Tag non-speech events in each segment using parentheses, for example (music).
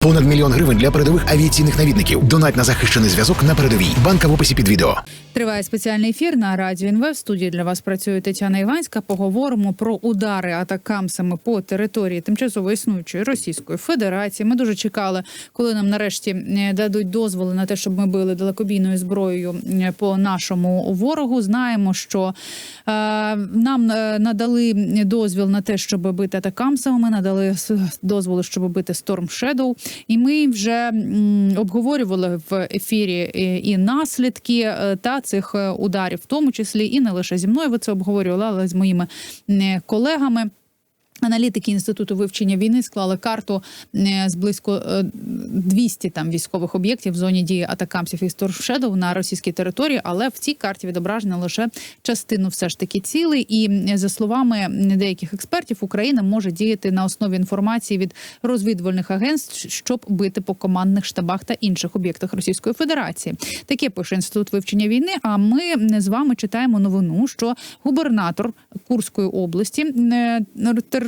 Понад мільйон гривень для передових авіаційних навідників. Донать на захищений зв'язок на передовій. Банка в описі під відео. Триває спеціальний ефір на радіо НВ. В студії для вас працює Тетяна Іванська. Поговоримо про удари атакамсами по території тимчасово існуючої Російської Федерації. Ми дуже чекали, коли нам нарешті е, дадуть дозволи на те, щоб ми били далекобійною зброєю е, по нашому ворогу. Знаємо, що е, нам е, надали дозвіл на те, щоб бити атакамсами. Ми надали дозволи, щоб бити Storm Shadow. І ми вже обговорювали в ефірі е, і наслідки е, та цих е, ударів, в тому числі і не лише зі мною. Ви це обговорювали, але з моїми колегами. Аналітики інституту вивчення війни склали карту е, з близько е, 200 там військових об'єктів в зоні дії атакамсів і Shadow на російській території, але в цій карті відображено лише частину все ж таки цілей. І е, за словами деяких експертів, Україна може діяти на основі інформації від розвідувальних агентств, щоб бити по командних штабах та інших об'єктах Російської Федерації. Таке пише інститут вивчення війни. А ми з вами читаємо новину, що губернатор Курської області е,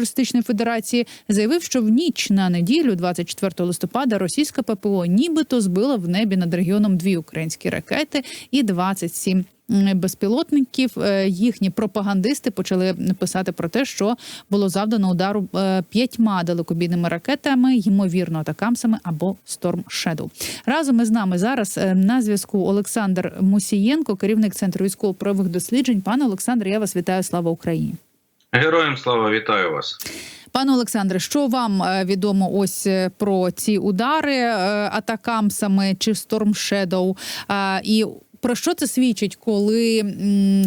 терористичної федерації заявив, що в ніч на неділю, 24 листопада, російська ППО нібито збила в небі над регіоном дві українські ракети і 27 м, безпілотників. Е, Їхні пропагандисти почали писати про те, що було завдано удару е, п'ятьма далекобійними ракетами, ймовірно, атакамсами або Storm Shadow. Разом із нами зараз е, на зв'язку Олександр Мусієнко, керівник центру військово-правових досліджень. Пане Олександре, я вас вітаю. Слава Україні. Героям слава вітаю вас. Пане Олександре, що вам е, відомо ось е, про ці удари е, атакамсами чи Shadow? І про що це свідчить, коли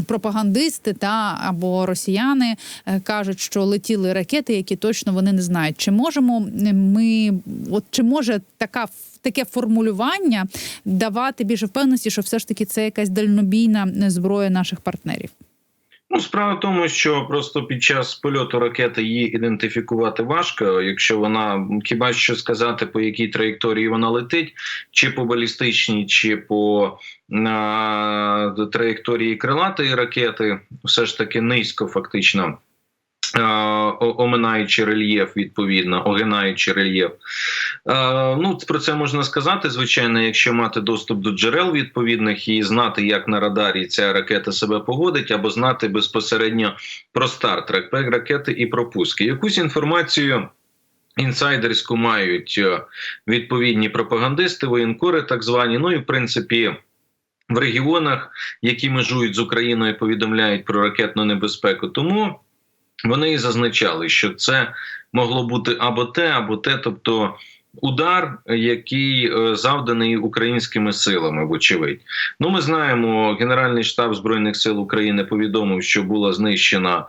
пропагандисти та або росіяни кажуть, що летіли ракети, які точно вони не знають? Чи можемо ми, от чи може така таке формулювання давати більше впевненості, що все ж таки це якась дальнобійна зброя наших партнерів? Ну, справа в тому, що просто під час польоту ракети її ідентифікувати важко, якщо вона хіба що сказати, по якій траєкторії вона летить, чи по балістичній, чи по а, траєкторії крилатої ракети, все ж таки низько, фактично. Оминаючи рельєф, відповідно, огинаючи рельєф. Ну, про це можна сказати, звичайно, якщо мати доступ до джерел відповідних і знати, як на радарі ця ракета себе поводить, або знати безпосередньо про старт ракети і про пуски. Якусь інформацію. Інсайдерську мають е, відповідні пропагандисти, воєнкори, так звані. Ну і в принципі в регіонах, які межують з Україною, повідомляють про ракетну небезпеку. Тому вони і зазначали, що це могло бути або те, або те, тобто удар, який е, завданий українськими силами, вочевидь. Ну, ми знаємо, Генеральний штаб збройних сил України повідомив, що була знищена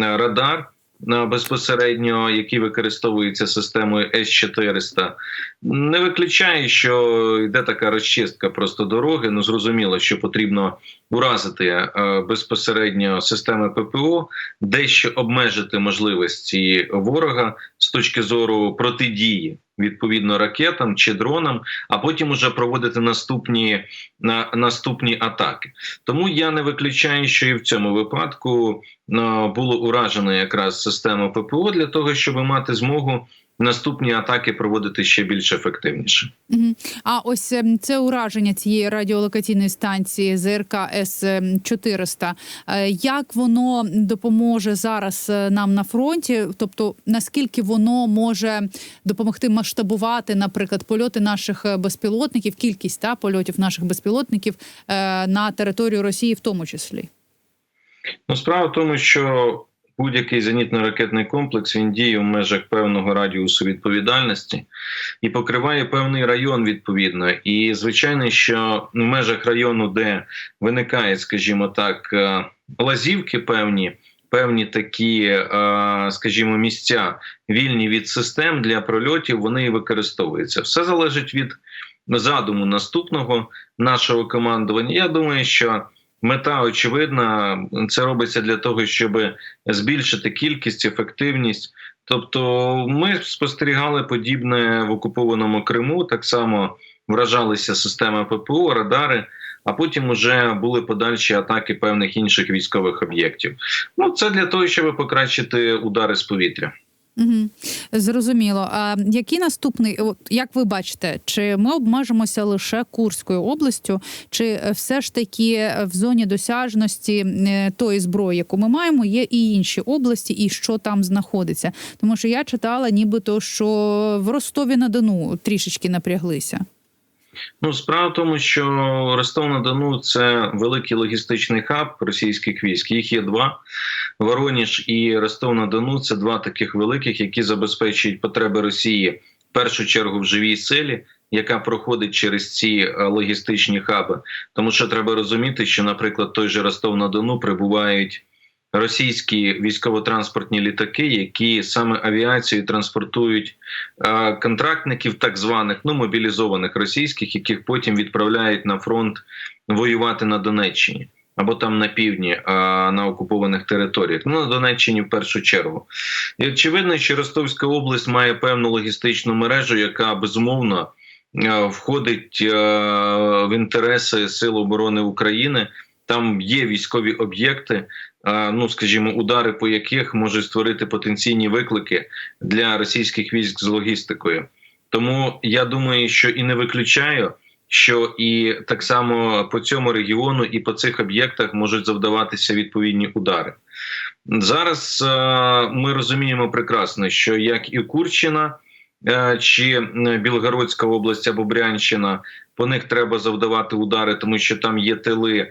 радар. Безпосередньо, які використовуються системою С-400, не виключає, що йде така розчистка просто дороги. Ну зрозуміло, що потрібно уразити е, безпосередньо системи ППО, дещо обмежити можливості ворога точки зору протидії відповідно ракетам чи дронам, а потім уже проводити наступні на наступні атаки. Тому я не виключаю, що і в цьому випадку на було уражено якраз система ППО для того, щоб мати змогу наступні атаки проводити ще більш ефективніше. А ось ем, це ураження цієї радіолокаційної станції ЗРК С 400 Як воно допоможе зараз е, нам на фронті? Тобто наскільки воно може допомогти масштабувати, наприклад, польоти наших е, безпілотників, кількість та польотів наших безпілотників е, на територію Росії, в тому числі? Ну, справа в тому, що будь-який зенітно-ракетний комплекс він діє в межах певного радіусу відповідальності і покриває певний район відповідно. І звичайно, що в межах району, де виникають, скажімо так, е, лазівки певні. Певні такі, е, скажімо, місця вільні від систем для прольотів, вони і використовуються. Все залежить від задуму наступного нашого командування. Я думаю, що Мета очевидна, це робиться для того, щоб збільшити кількість, ефективність. Тобто, ми спостерігали подібне в окупованому Криму. Так само вражалися системи ППО, радари. А потім вже були подальші атаки певних інших військових об'єктів. Ну це для того, щоб покращити удари з повітря. Угу. Зрозуміло. А який наступний, от як ви бачите, чи ми обмежимося лише Курською областю, чи е, все ж таки е, в зоні досяжності е, тої зброї, яку ми маємо, є і інші області, і що там знаходиться? Тому що я читала, нібито що в Ростові на Дону трішечки напряглися. Ну, справа в тому, що Ростов-на-Дону це великий логістичний хаб російських військ. Їх є два: Вороніж і Ростов-на-Дону це два таких великих, які забезпечують потреби Росії в першу чергу в живій силі, яка проходить через ці е, логістичні хаби. Тому що треба розуміти, що, наприклад, той же Ростов-на-Дону прибувають. Російські військово-транспортні літаки, які саме авіацією транспортують е, контрактників, так званих ну мобілізованих російських, яких потім відправляють на фронт воювати на Донеччині або там на півдні е, на окупованих територіях. Ну на Донеччині в першу чергу. І очевидно, що Ростовська область має певну логістичну мережу, яка безумовно е, входить е, в інтереси Сил оборони України. Там є військові об'єкти, ну скажімо, удари по яких можуть створити потенційні виклики для російських військ з логістикою. Тому я думаю, що і не виключаю, що і так само по цьому регіону і по цих об'єктах можуть завдаватися відповідні удари. Зараз е, ми розуміємо прекрасно, що як і Курщина е, чи Білгородська область або Брянщина, по них треба завдавати удари, тому що там є тили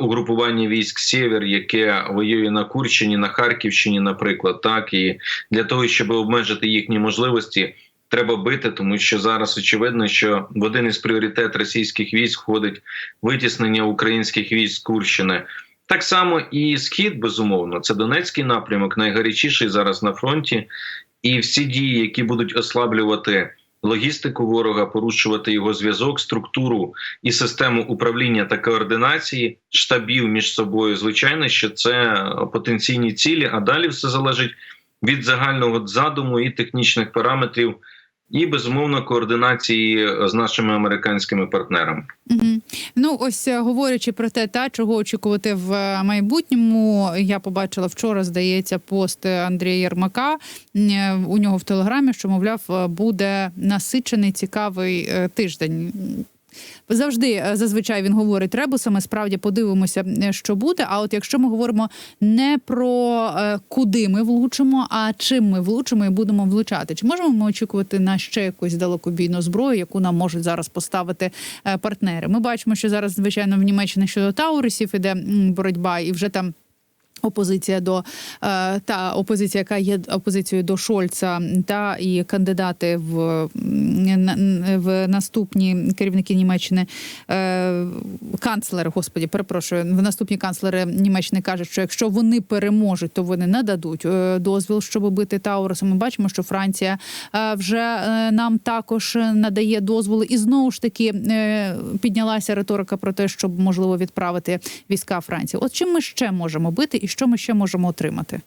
угрупування військ Сєвєр, яке воює на Курщині, на Харківщині, наприклад, так і для того, щоб обмежити їхні можливості, треба бити, тому що зараз очевидно, що в один із пріоритет російських військ входить витіснення українських військ з Курщини. Так само і схід, безумовно, це Донецький напрямок, найгарячіший зараз на фронті, і всі дії, які будуть ослаблювати логістику ворога, порушувати його зв'язок, структуру і систему управління та координації штабів між собою. Звичайно, що це потенційні цілі, а далі все залежить від загального задуму і технічних параметрів, і безумовно координації з нашими американськими партнерами. Угу. Ну, ось е, говорячи про те, та чого очікувати в е, майбутньому, я побачила вчора, здається, пост Андрія Єрмака е, у нього в телеграмі, що мовляв, е, буде насичений цікавий е, тиждень. Завжди е, зазвичай він говорить ребусами. Справді подивимося, е, що буде. А от якщо ми говоримо не про е, куди ми влучимо, а чим ми влучимо і будемо влучати, чи можемо ми очікувати на ще якусь далекобійну зброю, яку нам можуть зараз поставити партнери? Ми бачимо, що зараз звичайно в Німеччині щодо Таурусів іде боротьба, і вже там. Опозиція до е, та опозиція, яка є опозицією до Шольца, та і кандидати в, в наступні керівники Німеччини, е, канцлери, господі, перепрошую, в наступні канцлери Німеччини кажуть, що якщо вони переможуть, то вони нададуть е, дозвіл, щоб бити Тауруси. Ми бачимо, що Франція вже нам також надає дозволи, і знову ж таки піднялася риторика про те, щоб можливо відправити війська Франції. От чим ми ще можемо бити, і що ми ще можемо отримати?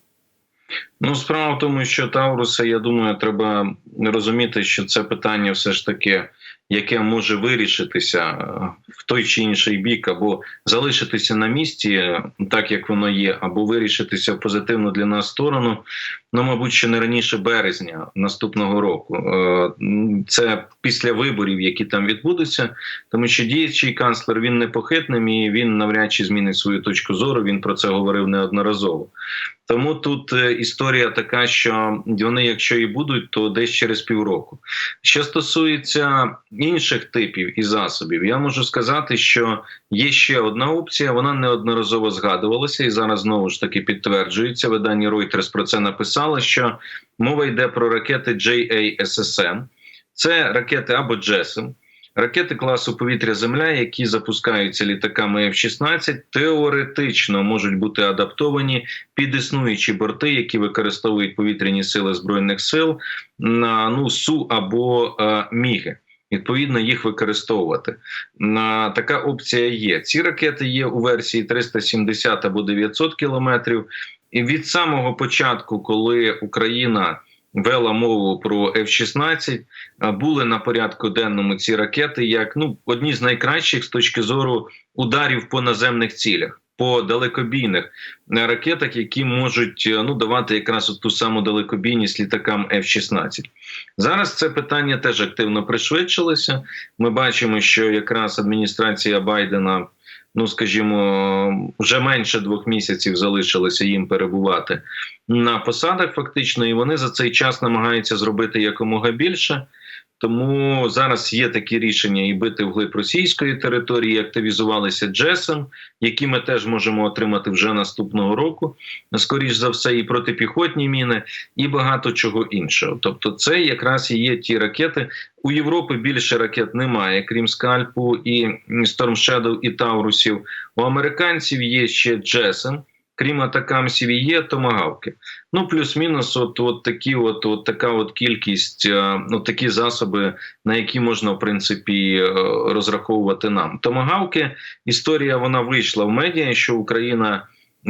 Ну, справа в тому, що Тауруса, я думаю, треба розуміти, що це питання все ж таки, яке може вирішитися е, в той чи інший бік, або залишитися на місці, е, так як воно є, або вирішитися в позитивну для нас сторону. Ну, мабуть, що не раніше березня наступного року. Е, Це після виборів, які там відбудуться, тому що діючий канцлер він непохитним і він навряд чи змінить свою точку зору. Він про це говорив неодноразово. Тому тут е, історія така, що вони, якщо і будуть, то десь через півроку. Що стосується інших типів і засобів, я можу сказати, що є ще одна опція. Вона неодноразово згадувалася і зараз знову ж таки підтверджується. Видання Reuters про це написало, що мова йде про ракети JASSM. Це ракети або JASSM, Ракети класу повітря-Земля, які запускаються літаками F-16, теоретично можуть бути адаптовані під існуючі борти, які використовують повітряні сили збройних сил на ну су або е, міги. Відповідно, їх використовувати така опція є. Ці ракети є у версії 370 або 900 кілометрів. І від самого початку, коли Україна вела мову про F-16, а, були на порядку денному ці ракети як ну одні з найкращих з точки зору ударів по наземних цілях. по далекобійних ракетах, які можуть е, ну давати якраз ту саму далекобійність літакам F-16. Зараз це питання теж активно пришвидшилося. Ми бачимо, що якраз адміністрація Байдена. Ну, скажімо, вже менше двох місяців залишилося їм перебувати на посадах, фактично, і вони за цей час намагаються зробити якомога більше. Тому зараз є такі рішення і бити вглиб російської території, активізувалися джесом, які ми теж можемо отримати вже наступного року. Скоріш за все, і протипіхотні міни, і багато чого іншого. Тобто, це якраз і є ті ракети. У Європи більше ракет немає, крім скальпу і Storm Shadow, і Таурусів. У американців є ще джесом. Крім атакамсів, і є томагавки. Ну плюс-мінус, от, от такі, от, от така от кількість, е, от такі засоби, на які можна в принципі е, розраховувати нам. Томагавки історія вона вийшла в медіа, що Україна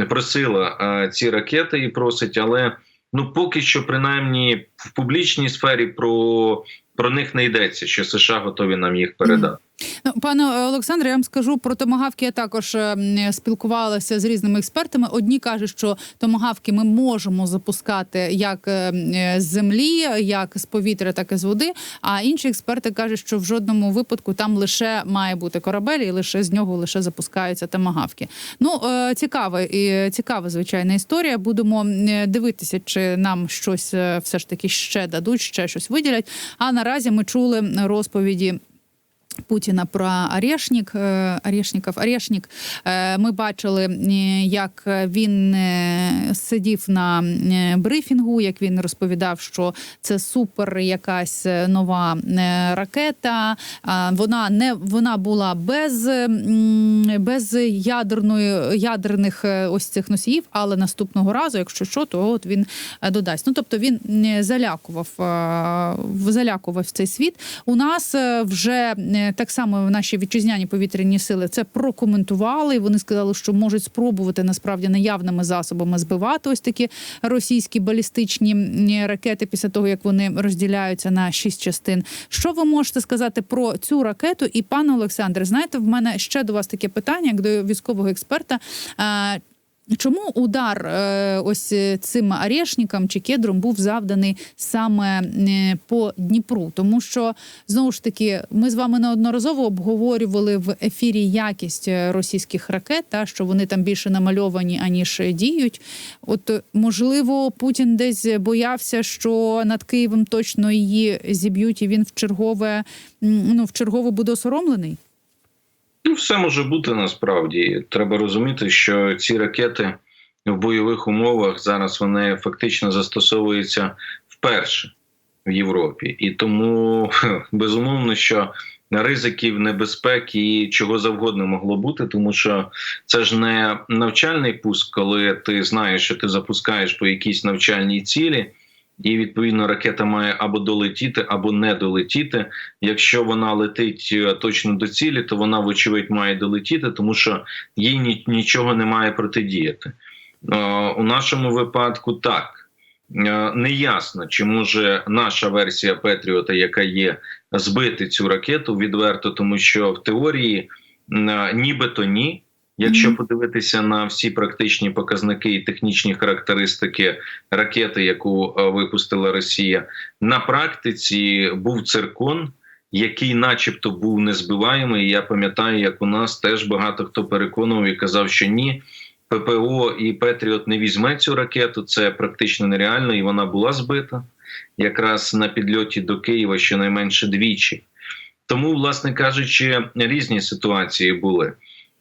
просила е, ці ракети і просить, але ну поки що, принаймні, в публічній сфері про, про них не йдеться, що США готові нам їх передати. Ну, пане Олександре, я вам скажу про томагавки. Я також е, спілкувалася з різними експертами. Одні кажуть, що томагавки ми можемо запускати як е, е, з землі, як з повітря, так і з води. А інші експерти кажуть, що в жодному випадку там лише має бути корабель, і лише з нього лише запускаються томагавки. Ну цікава і цікава звичайна історія. Будемо дивитися, чи нам щось все ж таки ще дадуть, ще щось виділять. А наразі ми чули розповіді. Путіна про Орешник, е, Орешников. Орешник. Е, Ми бачили, е, як він сидів на брифінгу, як він розповідав, що це супер якась нова ракета. Вона не вона була без, без ядерної ядерних ось цих носіїв, але наступного разу, якщо що, то от він додасть. Ну тобто він залякував, залякував цей світ. У нас вже так само наші вітчизняні повітряні сили це прокоментували. і Вони сказали, що можуть спробувати насправді наявними засобами збивати ось такі російські балістичні ракети після того, як вони розділяються на шість частин. Що ви можете сказати про цю ракету? І пане Олександре, знаєте, в мене ще до вас таке питання, як до військового експерта. Чому удар е, ось е, цим орешникам чи кедром був завданий саме е, по Дніпру? Тому що знову ж таки ми з вами неодноразово обговорювали в ефірі якість російських ракет, та що вони там більше намальовані аніж діють. От можливо, Путін десь боявся, що над Києвом точно її зіб'ють, і він в чергове ну в чергове буде осоромлений. Ну, все може бути насправді. Треба розуміти, що ці ракети в бойових умовах зараз вони фактично застосовуються вперше в Європі, і тому (laughs) безумовно, що ризиків, небезпеки і чого завгодно могло бути, тому що це ж не навчальний пуск, коли ти знаєш, що ти запускаєш по якійсь навчальній цілі. І відповідно ракета має або долетіти, або не долетіти. Якщо вона летить е, точно до цілі, то вона, вочевидь, має долетіти, тому що їй ні- нічого не має протидіяти. Е, У нашому випадку так Е, неясно, чи може наша версія Петріота, яка є, збити цю ракету відверто, тому що в теорії нібито ні. Якщо подивитися на всі практичні показники і технічні характеристики ракети, яку е, випустила Росія, на практиці був циркон, який, начебто, був незбиваємий. Я пам'ятаю, як у нас теж багато хто переконував і казав, що ні. ППО і Петріот не візьме цю ракету. Це практично нереально, і вона була збита якраз на підльоті до Києва щонайменше двічі. Тому, власне кажучи, різні ситуації були.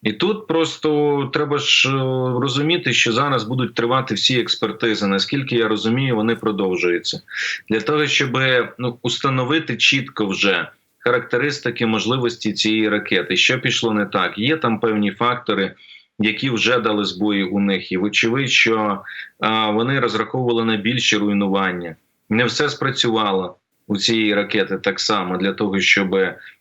І тут просто треба ж е, розуміти, що зараз будуть тривати всі експертизи. Наскільки я розумію, вони продовжуються для того, щоб ну, установити чітко вже характеристики можливості цієї ракети, що пішло не так. Є там певні фактори, які вже дали збої у них, і вочевидь, що а, вони розраховували на більші руйнування. Не все спрацювало у цієї ракети так само для того, щоб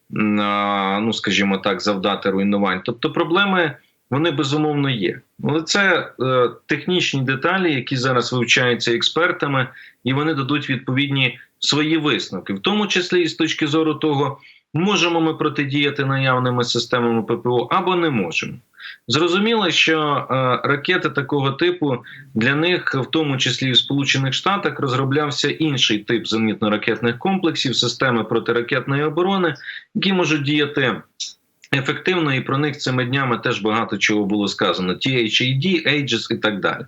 ну скажімо так, завдати руйнувань. Тобто проблеми вони безумовно є. Але це е, технічні деталі, які зараз вивчаються експертами, і вони дадуть відповідні свої висновки, в тому числі і з точки зору того, можемо ми протидіяти наявними системами ППО або не можемо. Зрозуміло, що е, ракети такого типу для них, в тому числі і в Сполучених Штатах, розроблявся інший тип зенітно-ракетних комплексів, системи протиракетної оборони, які можуть діяти ефективно, і про них цими днями теж багато чого було сказано: THAD, Aegis і так далі.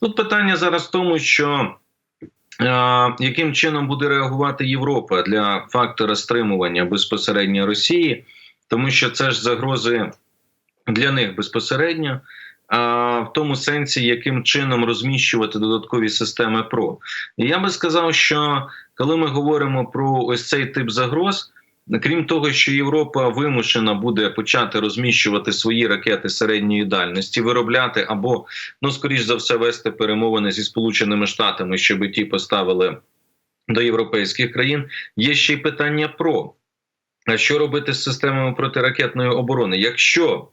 Тут питання зараз в тому, що яким чином буде реагувати Європа для фактора стримування безпосередньо Росії, тому що це ж загрози для них безпосередньо. А в тому сенсі, яким чином розміщувати додаткові системи ПРО, і я би сказав, що коли ми говоримо про ось цей тип загроз, крім того, що Європа вимушена буде почати розміщувати свої ракети середньої дальності, виробляти або ну скоріш за все вести перемовини зі сполученими штатами, щоб ті поставили до європейських країн. Є ще й питання про а що робити з системами протиракетної оборони, якщо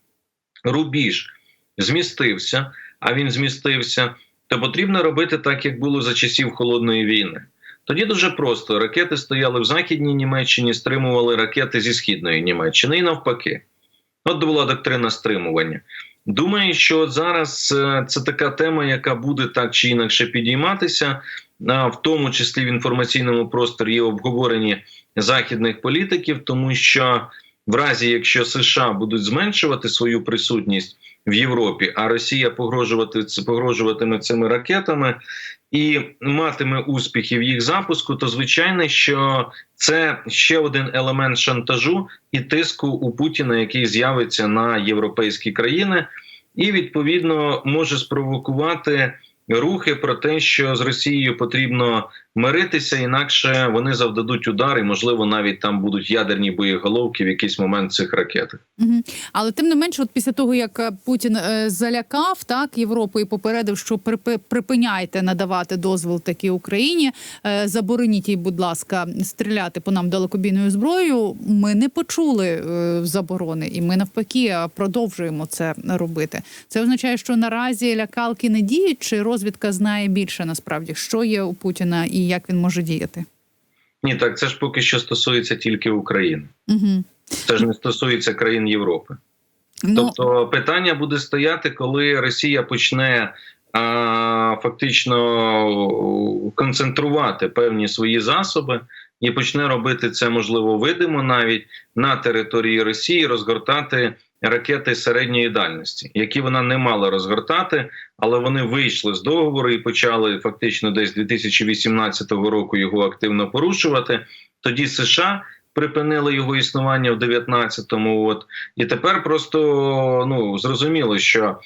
рубіж змістився, а він змістився, то потрібно робити так, як було за часів холодної війни. Тоді дуже просто ракети стояли в західній Німеччині, стримували ракети зі східної Німеччини і навпаки. От була доктрина стримування. Думаю, що зараз е, це така тема, яка буде так чи інакше підійматися, в тому числі в інформаційному просторі є обговорені західних політиків, тому що в разі, якщо США будуть зменшувати свою присутність в Європі, а Росія погрожувати погрожуватиме цими ракетами і матиме успіхи в їх запуску, то звичайно, що це ще один елемент шантажу і тиску у Путіна, який з'явиться на європейські країни, і відповідно може спровокувати рухи про те, що з Росією потрібно миритися, інакше вони завдадуть удар, і можливо навіть там будуть ядерні боєголовки в якийсь момент цих ракетах. Угу. Але тим не менше, от після того як е, Путін е, залякав так Європу і попередив, що припи- припиняйте надавати дозвіл такі Україні, е, забороніть їй, будь ласка, стріляти по нам далекобійною зброєю. Ми не почули заборони, і ми навпаки продовжуємо це робити. Це означає, що наразі лякалки не діють, чи розвідка знає більше насправді, що є у Путіна і як він може діяти. Ні, так це ж поки що стосується тільки України. Угу. Це ж не стосується країн Європи. Ну, Тобто питання буде стояти, коли Росія почне а, фактично концентрувати певні свої засоби і почне робити це можливо видимо навіть на території Росії, розгортати ракети середньої дальності, які вона не мала розгортати, але вони вийшли з договору і почали фактично десь 2018 року його активно порушувати. Тоді США припинили його існування в 19-му. От і тепер просто ну зрозуміло, що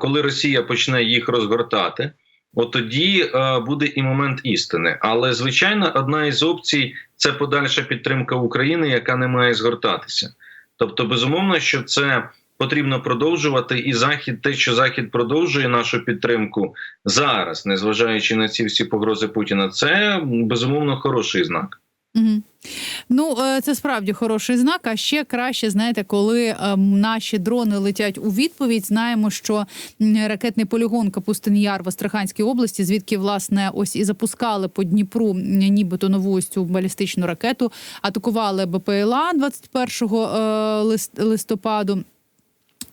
коли Росія почне їх розгортати. От тоді е, буде і момент істини. Але звичайно, одна із опцій це подальша підтримка України, яка не має згортатися. Тобто, безумовно, що це потрібно продовжувати, і захід, те, що захід продовжує нашу підтримку зараз, незважаючи на ці всі погрози Путіна, це безумовно хороший знак. Угу. Ну, е, це справді хороший знак. А ще краще, знаєте, коли е, наші дрони летять у відповідь. Знаємо, що ракетний полігон Капустин Яр в Астраханській області, звідки власне ось і запускали по Дніпру нібито нову ось цю балістичну ракету, атакували БПЛА 21 е, лист- листопаду.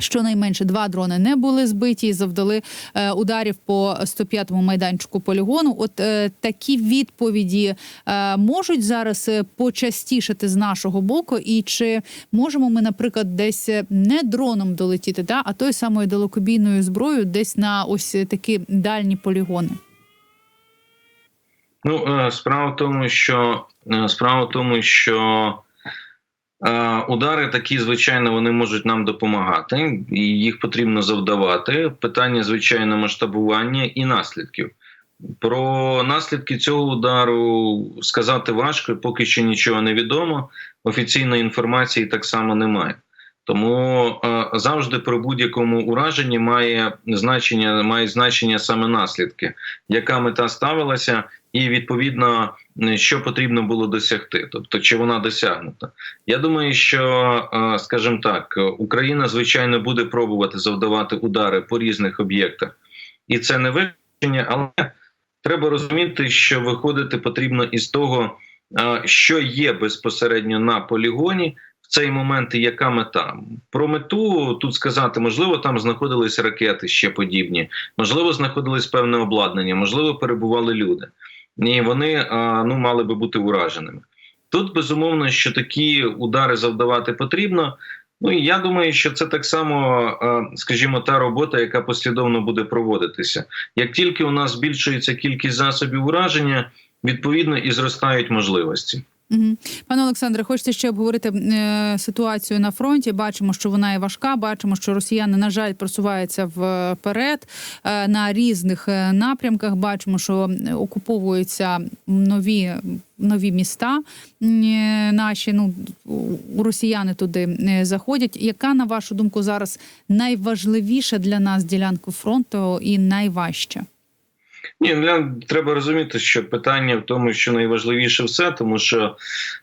Щонайменше два дрони не були збиті і завдали е, ударів по 105-му майданчику полігону. От е, такі відповіді е, можуть зараз почастішати з нашого боку, і чи можемо ми, наприклад, десь не дроном долетіти, да, а той самою далекобійною зброєю, десь на ось такі дальні полігони. Ну, справа в тому, що справа в тому, що удари такі, звичайно, вони можуть нам допомагати, і їх потрібно завдавати. Питання, звичайно, масштабування і наслідків. Про наслідки цього удару сказати важко, поки що нічого не відомо. Офіційної інформації так само немає. Тому е, завжди при будь-якому ураженні має значення, має значення саме наслідки, яка мета ставилася, і відповідно що потрібно було досягти, тобто чи вона досягнута. Я думаю, що, е, скажімо так, Україна звичайно буде пробувати завдавати удари по різних об'єктах, і це не виключення, але треба розуміти, що виходити потрібно із того, е, що є безпосередньо на полігоні. Цей момент і яка мета про мету тут сказати, можливо, там знаходились ракети ще подібні, можливо, знаходились певне обладнання, можливо, перебували люди, і вони ну мали би бути ураженими. Тут безумовно, що такі удари завдавати потрібно. Ну і я думаю, що це так само, скажімо, та робота, яка послідовно буде проводитися. Як тільки у нас збільшується кількість засобів ураження, відповідно і зростають можливості. Пане Олександре, хочеться ще обговорити е, ситуацію на фронті. Бачимо, що вона є важка. Бачимо, що росіяни, на жаль, просуваються вперед е, на різних е, напрямках. Бачимо, що окуповуються нові. Нові міста е, наші ну росіяни туди е, заходять. Яка на вашу думку зараз найважливіша для нас ділянка фронту і найважча? Ні, для треба розуміти, що питання в тому, що найважливіше все, тому що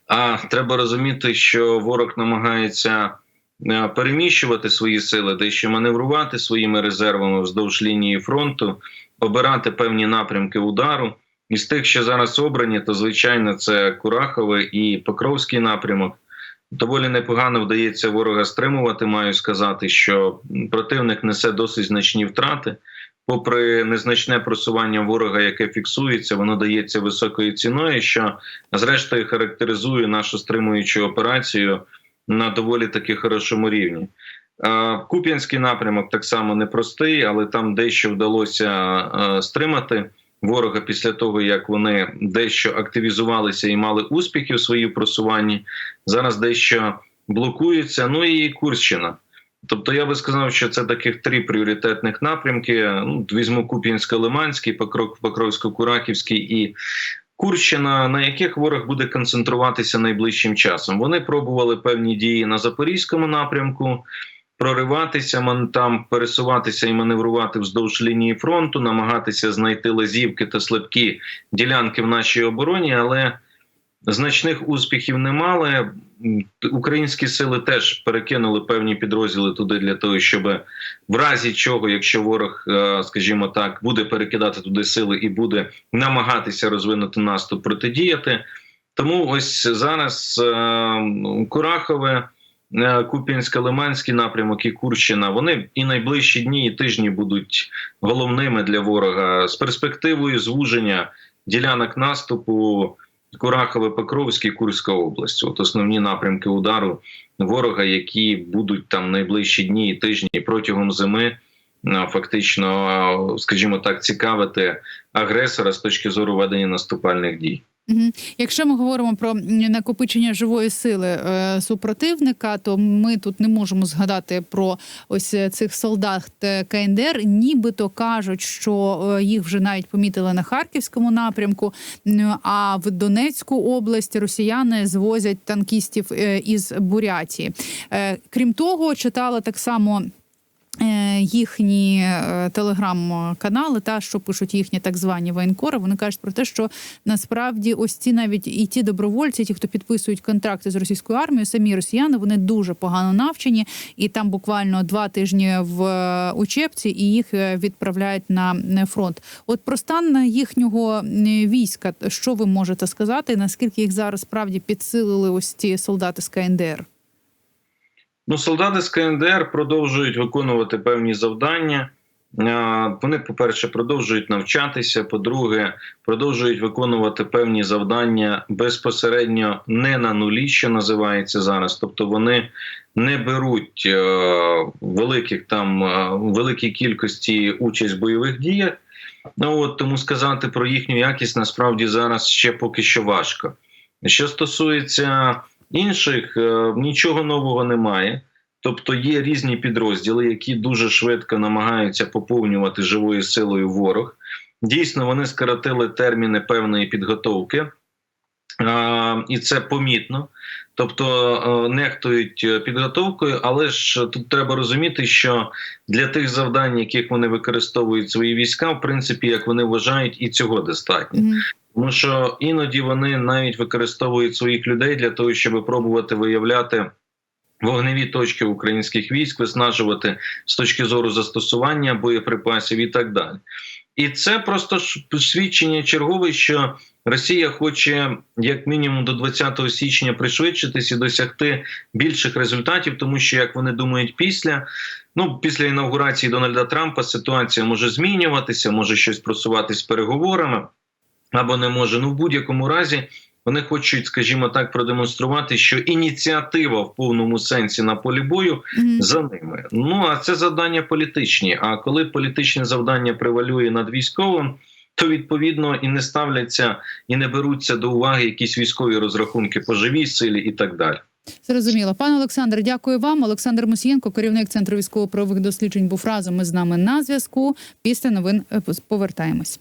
а, треба розуміти, що ворог намагається а, переміщувати свої сили, дещо маневрувати своїми резервами вздовж лінії фронту, обирати певні напрямки удару. Із тих, що зараз обрані, то звичайно це Курахове і Покровський напрямок. Доволі непогано вдається ворога стримувати. Маю сказати, що противник несе досить значні втрати попри незначне просування ворога, яке фіксується, воно дається високою ціною, що зрештою характеризує нашу стримуючу операцію на доволі таки хорошому рівні. Куп'янський напрямок так само непростий, але там дещо вдалося стримати ворога після того, як вони дещо активізувалися і мали успіхи в своїй просуванні. Зараз дещо блокуються. Ну і Курщина. Тобто я би сказав, що це таких три пріоритетних напрямки. Ну, Візьму Куп'янсько-Лиманський, Покровсько-Кураківський і Курщина, на яких ворог буде концентруватися найближчим часом. Вони пробували певні дії на запорізькому напрямку. Прориватися там, пересуватися і маневрувати вздовж лінії фронту, намагатися знайти лазівки та слабкі ділянки в нашій обороні, але значних успіхів не мали. Українські сили теж перекинули певні підрозділи туди для того, щоб в разі чого, якщо ворог, е, скажімо так, буде перекидати туди сили і буде намагатися розвинути наступ протидіяти. Тому ось зараз е, Курахове. Е, Куп'янсько-Лиманський напрямок і Курщина вони і найближчі дні і тижні будуть головними для ворога з перспективою звуження ділянок наступу Курахове, Покровський, Курська область. От основні напрямки удару ворога, які будуть там найближчі дні і тижні протягом зими. Фактично, скажімо так, цікавити агресора з точки зору ведення наступальних дій. Якщо ми говоримо про накопичення живої сили е, супротивника, то ми тут не можемо згадати про ось цих солдат КНДР. Нібито кажуть, що е, їх вже навіть помітили на харківському напрямку. А в Донецьку область росіяни звозять танкістів е, із Бурятії. Е, крім того, читала так само. Е, їхні е, телеграм-канали, та що пишуть їхні так звані воєнкори, вони кажуть про те, що насправді ось ці навіть і ті добровольці, ті, хто підписують контракти з російською армією, самі росіяни вони дуже погано навчені, і там буквально два тижні в е, учебці, і їх відправляють на фронт. От про стан їхнього війська, що ви можете сказати? Наскільки їх зараз справді підсилили ось ці солдати з КНДР? Ну, солдати з КНДР продовжують виконувати певні завдання. Вони, по-перше, продовжують навчатися. По-друге, продовжують виконувати певні завдання безпосередньо не на нулі, що називається зараз. Тобто вони не беруть е, великих там е, великій кількості участь в бойових діях. Ну от тому сказати про їхню якість насправді зараз ще поки що важко. Що стосується Інших е, нічого нового немає. Тобто є різні підрозділи, які дуже швидко намагаються поповнювати живою силою ворог. Дійсно, вони скоротили терміни певної підготовки, і це помітно. Тобто е, нехтують підготовкою, але ж тут треба розуміти, що для тих завдань, яких вони використовують свої війська, в принципі, як вони вважають, і цього достатньо. Тому що іноді вони навіть використовують своїх людей для того, щоб пробувати виявляти. Вогневі точки українських військ виснажувати з точки зору застосування боєприпасів і так далі, і це просто свідчення чергове, що Росія хоче як мінімум до 20 січня пришвидшитись і досягти більших результатів, тому що як вони думають, після ну після інаугурації Дональда Трампа ситуація може змінюватися, може щось просуватись переговорами або не може. Ну в будь-якому разі. Вони хочуть, скажімо так, продемонструвати, що ініціатива в повному сенсі на полі бою Мгм. за ними. Ну а це завдання політичні. А коли політичне завдання превалює над військовим, то відповідно і не ставляться і не беруться до уваги якісь військові розрахунки по живій силі і так далі. Зрозуміло. Пане Олександр, дякую вам. Олександр Мусієнко, керівник центру військово-правових досліджень, був разом із нами на зв'язку. Після новин е, повертаємось.